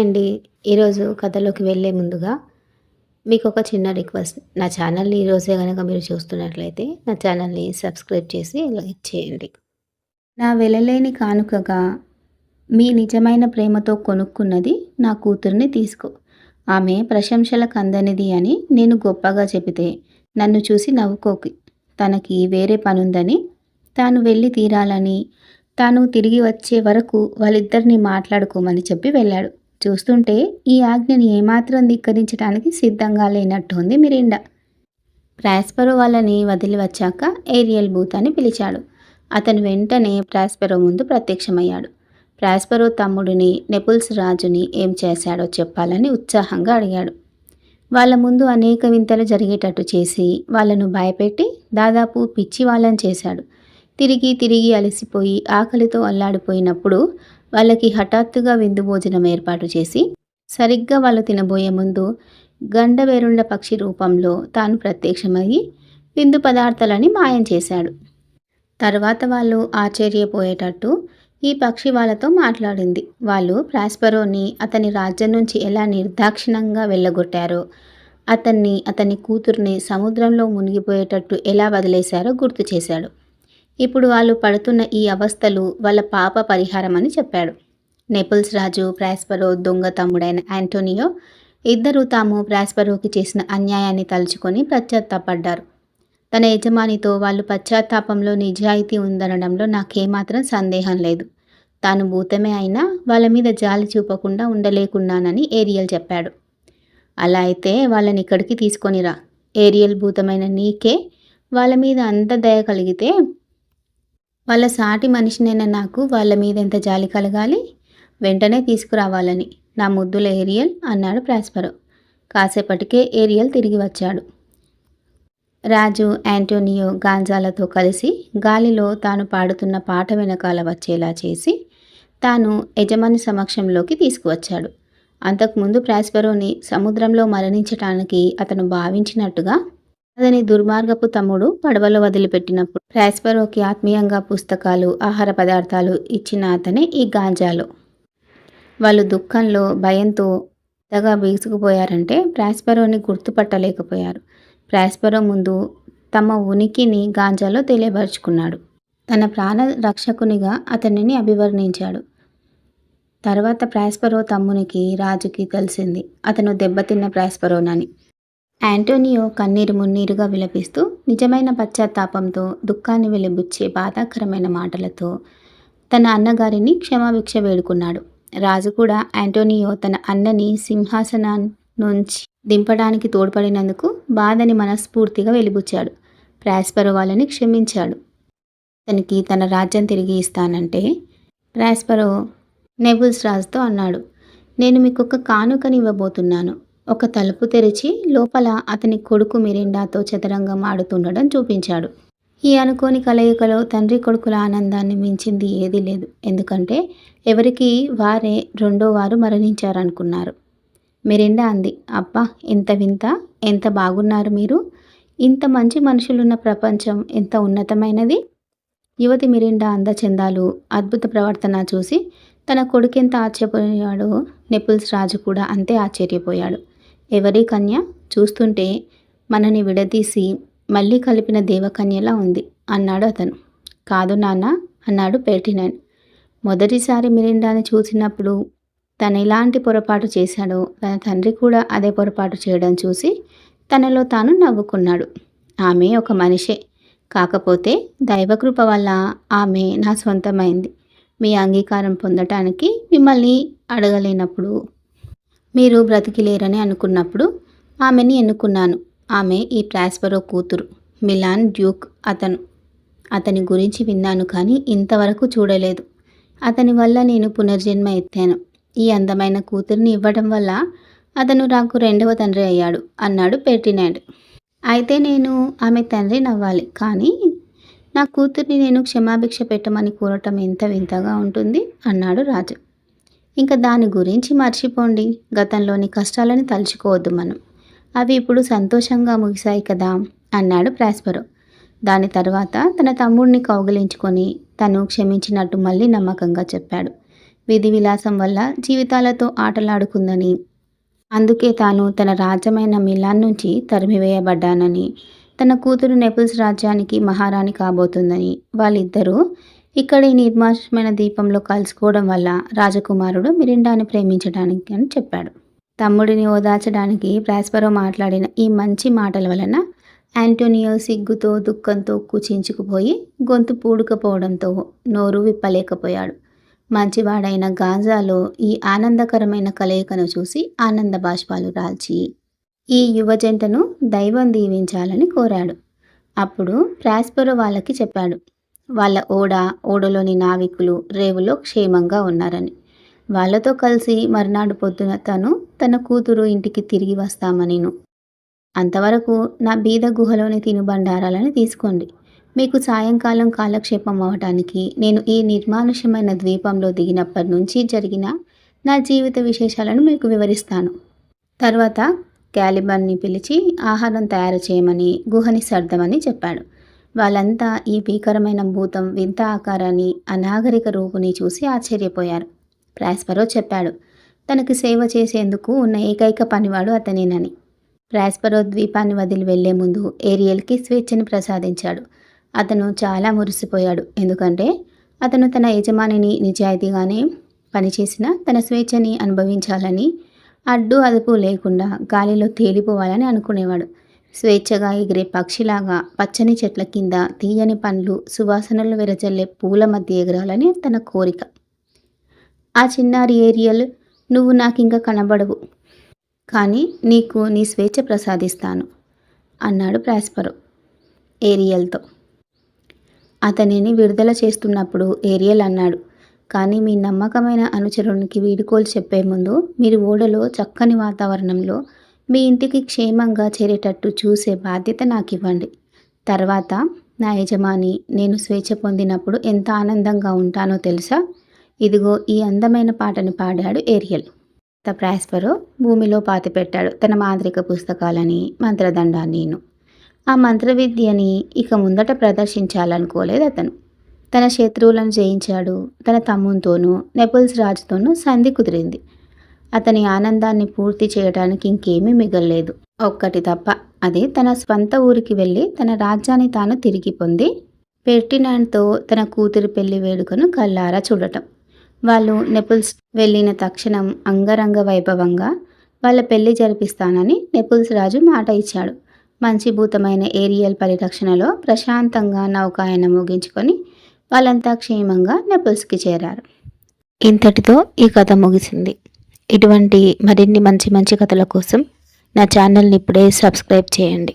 అండి. ఈరోజు కథలోకి వెళ్ళే ముందుగా మీకు ఒక చిన్న రిక్వెస్ట్. నా ఛానల్ని ఈరోజే కనుక మీరు చూస్తున్నట్లయితే నా ఛానల్ని సబ్స్క్రైబ్ చేసి లైక్ చేయండి. నా వెళ్ళలేని కానుకగా మీ నిజమైన ప్రేమతో కొనుక్కున్నది నా కూతుర్ని తీసుకో. ఆమె ప్రశంసలకు అందనిది అని నేను గొప్పగా చెబితే నన్ను చూసి నవ్వుకోకి. తనకి వేరే పనుందని తాను వెళ్ళి తీరాలని తాను తిరిగి వచ్చే వరకు వాళ్ళిద్దరిని మాట్లాడుకోమని చెప్పి వెళ్ళాడు. చూస్తుంటే ఈ ఆజ్ఞని ఏమాత్రం ధిక్కరించడానికి సిద్ధంగా లేనట్టు ఉంది మిరిండా. ప్రాస్పరో వాళ్ళని వదిలి వచ్చాక ఏరియల్ బూత్ అని పిలిచాడు. అతను వెంటనే ప్రాస్పరో ముందు ప్రత్యక్షమయ్యాడు. ప్రాస్పరో తమ్ముడిని నెపుల్స్ రాజుని ఏం చేశాడో చెప్పాలని ఉత్సాహంగా అడిగాడు. వాళ్ళ ముందు అనేక వింతలు జరిగేటట్టు చేసి వాళ్ళను భయపెట్టి దాదాపు పిచ్చి వాళ్ళని చేశాడు. తిరిగి తిరిగి అలసిపోయి ఆకలితో అల్లాడిపోయినప్పుడు వాళ్ళకి హఠాత్తుగా విందు భోజనం ఏర్పాటు చేసి సరిగ్గా వాళ్ళు తినబోయే ముందు గండవేరుండ పక్షి రూపంలో తాను ప్రత్యక్షమయ్యి విందు పదార్థాలని మాయం చేశాడు. తర్వాత వాళ్ళు ఆశ్చర్యపోయేటట్టు ఈ పక్షి వాళ్ళతో మాట్లాడింది. వాళ్ళు ప్రాస్పరోని అతని రాజ్యం నుంచి ఎలా నిర్దాక్షిణంగా వెళ్ళగొట్టారో అతన్ని అతని కూతుర్ని సముద్రంలో మునిగిపోయేటట్టు ఎలా వదిలేశారో గుర్తు చేశాడు. ఇప్పుడు వాళ్ళు పడుతున్న ఈ అవస్థలు వాళ్ళ పాప పరిహారం అని చెప్పాడు. నెపుల్స్ రాజు ప్రాస్పరో దొంగ తమ్ముడైన యాంటోనియో ఇద్దరూ తాము ప్రాస్పరోకి చేసిన అన్యాయాన్ని తలుచుకొని పశ్చాత్తాపడ్డారు. తన యజమానితో వాళ్ళు పశ్చాత్తాపంలో నిజాయితీ ఉందనడంలో నాకేమాత్రం సందేహం లేదు. తాను భూతమే అయినా వాళ్ళ మీద జాలి చూపకుండా ఉండలేకున్నానని ఏరియల్ చెప్పాడు. అలా అయితే వాళ్ళని ఇక్కడికి తీసుకొనిరా ఏరియల్ భూతమైన నీకే వాళ్ళ మీద అంత దయ కలిగితే వాళ్ళ సాటి మనిషినైనా నాకు వాళ్ళ మీద ఎంత జాలి కలగాలి? వెంటనే తీసుకురావాలని. నా ముద్దుల ఏరియల్ అన్నాడు ప్రాస్పరో. కాసేపటికే ఏరియల్ తిరిగి వచ్చాడు. రాజు యాంటోనియో గాంజాలతో కలిసి గాలిలో తాను పాడుతున్న పాట వెనకాల వచ్చేలా చేసి తాను యజమాని సమక్షంలోకి తీసుకువచ్చాడు. అంతకుముందు ప్రాస్పరోని సముద్రంలో మరణించటానికి అతను భావించినట్టుగా అతని దుర్మార్గపు తమ్ముడు పడవలో వదిలిపెట్టినప్పుడు ప్రాస్పరోకి ఆత్మీయంగా పుస్తకాలు ఆహార పదార్థాలు ఇచ్చిన అతనే ఈ గాంజాలో. వాళ్ళు దుఃఖంలో భయంతో పెద్దగా బీసుకుపోయారంటే ప్రాస్పరోని గుర్తుపట్టలేకపోయారు. ప్రాస్పరో ముందు తమ ఉనికిని గాంజాలో తెలియపరుచుకున్నాడు. తన ప్రాణ రక్షకునిగా అతనిని అభివర్ణించాడు. తర్వాత ప్రాస్పరో తమ్మునికి రాజుకి తెలిసింది అతను దెబ్బతిన్న ప్రాస్పరోనని. యాంటోనియో కన్నీరు మున్నీరుగా విలపిస్తూ నిజమైన పశ్చాత్తాపంతో దుఃఖాన్ని వెలిబుచ్చే బాధాకరమైన మాటలతో తన అన్నగారిని క్షమాభిక్ష వేడుకున్నాడు. రాజు కూడా యాంటోనియో తన అన్నని సింహాసనా నుంచి దింపడానికి తోడ్పడినందుకు బాధని మనస్ఫూర్తిగా వెలిబుచ్చాడు. ప్రాస్పరో వాళ్ళని క్షమించాడు. తనకి తన రాజ్యం తిరిగి ఇస్తానంటే ప్రాస్పరో నెబుల్స్ రాజుతో అన్నాడు. నేను మీకు ఒక కానుకని ఇవ్వబోతున్నాను ఒక తలుపు తెరిచి లోపల అతని కొడుకు మిరిండాతో చదరంగం ఆడుతుండడం చూపించాడు. ఈ అనుకోని కలయికలో తండ్రి కొడుకుల ఆనందాన్ని మించింది ఏదీ లేదు. ఎందుకంటే ఎవరికి వారే రెండో వారు మరణించారనుకున్నారు. మిరిండా అంది అబ్బా ఎంత వింత ఎంత బాగున్నారు మీరు. ఇంత మంచి మనుషులున్న ప్రపంచం ఎంత ఉన్నతమైనది? యువతి మిరిండా అందచందాలు అద్భుత ప్రవర్తన చూసి తన కొడుకెంత ఆశ్చర్యపోయాడో నెపుల్స్ రాజు కూడా అంతే ఆశ్చర్యపోయాడు. ఎవరి కన్య చూస్తుంటే మనని విడదీసి మళ్ళీ కలిపిన దేవకన్యలా ఉంది అన్నాడు అతను. కాదు నాన్న అన్నాడు పెర్టినైన్ మొదటిసారి మిరిండాని చూసినప్పుడు తను ఎలాంటి పొరపాటు చేశాడో తన తండ్రి కూడా అదే పొరపాటు చేయడం చూసి తనలో తాను నవ్వుకున్నాడు. ఆమె ఒక మనిషే. కాకపోతే దైవకృప వల్ల ఆమె నా సొంతమైంది మీ అంగీకారం పొందటానికి మిమ్మల్ని అడగలేనప్పుడు మీరు బ్రతికిలేరని అనుకున్నప్పుడు ఆమెని ఎన్నుకున్నాను. ఆమె ఈ ప్రాస్పరో కూతురు. మిలాన్ డ్యూక్ అతను. అతని గురించి విన్నాను కానీ ఇంతవరకు చూడలేదు. అతని వల్ల నేను పునర్జన్మ ఎత్తాను. ఈ అందమైన కూతురిని ఇవ్వడం వల్ల అతను నాకు రెండవ తండ్రి అయ్యాడు అన్నాడు పెర్టినాండ్. అయితే నేను ఆమె తండ్రి నవ్వాలి కానీ నా కూతుర్ని నేను క్షమాభిక్ష పెట్టమని కోరటం ఎంత వింతగా ఉంటుంది అన్నాడు రాజు. ఇంకా దాని గురించి మర్చిపోండి. గతంలోని కష్టాలని తలుచుకోవద్దు మనం. అవి ఇప్పుడు సంతోషంగా ముగిశాయి కదా అన్నాడు ప్రాస్పరో. దాని తర్వాత తన తమ్ముడిని కౌగిలించుకొని తను క్షమించినట్టు మళ్ళీ నమ్మకంగా చెప్పాడు. విధి విలాసం వల్ల జీవితాలతో ఆటలాడుకుందని అందుకే తాను తన రాజ్యమైన మిలాన్ నుంచి తరిమివేయబడ్డానని తన కూతురు నెపుల్స్ రాజ్యానికి మహారాణి కాబోతుందని వాళ్ళిద్దరూ ఇక్కడ ఈ నిర్మాషమైన దీపంలో కలుసుకోవడం వల్ల రాజకుమారుడు మిరిండాని ప్రేమించడానికి అని చెప్పాడు. తమ్ముడిని ఓదార్చడానికి ప్రాస్పరో మాట్లాడిన ఈ మంచి మాటల వలన యాంటోనియో సిగ్గుతో దుఃఖంతో కుచించుకుపోయి గొంతు పూడుకపోవడంతో నోరు విప్పలేకపోయాడు. మంచివాడైన గాజాలో ఈ ఆనందకరమైన కలయికను చూసి ఆనంద బాష్పాలు రాల్చి ఈ యువజంటను దైవం దీవించాలని కోరాడు. అప్పుడు ప్రాస్పరో వాళ్ళకి చెప్పాడు వాళ్ళ ఓడ ఓడలోని నావికులు రేవులో క్షేమంగా ఉన్నారని. వాళ్ళతో కలిసి మర్నాడు పొద్దున తను తన కూతురు ఇంటికి తిరిగి వస్తామనిను. అంతవరకు నా బీద గుహలోని తినుబండారాలని తీసుకోండి. మీకు సాయంకాలం కాలక్షేపం అవ్వటానికి నేను ఈ నిర్మానుష్యమైన ద్వీపంలో దిగినప్పటి నుంచి జరిగిన నా జీవిత విశేషాలను మీకు వివరిస్తాను. తర్వాత క్యాలిబర్ని పిలిచి ఆహారం తయారు చేయమని గుహని సర్దమని చెప్పాడు. వాళ్ళంతా ఈ భీకరమైన భూతం వింత ఆకారాన్ని అనాగరిక రూపుని చూసి ఆశ్చర్యపోయారు. ప్రాస్పరో చెప్పాడు తనకి సేవ చేసేందుకు ఉన్న ఏకైక పనివాడు అతనేనని. ప్రాస్పరో ద్వీపాన్ని వదిలి వెళ్ళే ముందు ఏరియల్కి స్వేచ్ఛను ప్రసాదించాడు. అతను చాలా మురిసిపోయాడు. ఎందుకంటే అతను తన యజమానిని నిజాయితీగానే పనిచేసిన తన స్వేచ్ఛని అనుభవించాలని అడ్డు అదుపు లేకుండా గాలిలో తేలిపోవాలని అనుకునేవాడు. స్వేచ్ఛగా ఎగిరే పక్షిలాగా పచ్చని చెట్ల కింద తీయని పండ్లు సువాసనలు వెరజల్లే పూల మధ్య ఎగరాలని తన కోరిక. ఆ చిన్నారి ఏరియల్ నువ్వు నాకింకా కనబడవు. కానీ నీకు నీ స్వేచ్ఛ ప్రసాదిస్తాను అన్నాడు ప్రాస్పరో ఏరియల్తో. అతనిని విడుదల చేస్తున్నప్పుడు ఏరియల్ అన్నాడు కానీ మీ నమ్మకమైన అనుచరునికి వీడుకోలు చెప్పే ముందు మీరు ఓడలో చక్కని వాతావరణంలో మీ ఇంటికి క్షేమంగా చేరేటట్టు చూసే బాధ్యత నాకు ఇవ్వండి తర్వాత నా యజమాని నేను స్వేచ్ఛ పొందినప్పుడు ఎంత ఆనందంగా ఉంటానో తెలుసా? ఇదిగో ఈ అందమైన పాటని పాడాడు ఏరియల్. త ప్రాస్పరో భూమిలో పాతిపెట్టాడు తన మాంత్రిక పుస్తకాలని మంత్రదండాన్నీను ఆ మంత్ర విద్యని ఇక ముందట ప్రదర్శించాలనుకోలేదు అతను. తన శత్రువులను జయించాడు తన తమ్మునితోనూ నెపుల్స్ రాజుతోనూ సంధి కుదిరింది. అతని ఆనందాన్ని పూర్తి చేయడానికి ఇంకేమీ మిగల్లేదు. ఒక్కటి తప్ప అది తన స్వంత ఊరికి వెళ్ళి తన రాజ్యాన్ని తాను తిరిగి పొంది ఫెర్టినాండ్తో తన కూతురి పెళ్ళి వేడుకను కళ్ళారా చూడటం. వాళ్ళు నెపుల్స్ వెళ్ళిన తక్షణం అంగరంగ వైభవంగా వాళ్ళ పెళ్ళి జరిపిస్తానని నెపుల్స్ రాజు మాట ఇచ్చాడు. మంచిభూతమైన ఏరియల్ పరిరక్షణలో ప్రశాంతంగా నౌకాయన ముగించుకొని వాళ్ళంతా క్షేమంగా నెపుల్స్కి చేరారు. ఇంతటితో ఈ కథ ముగిసింది. ఇటువంటి మరిన్ని మంచి మంచి కథల కోసం నా ఛానల్ని ఇప్పుడే సబ్స్క్రైబ్ చేయండి.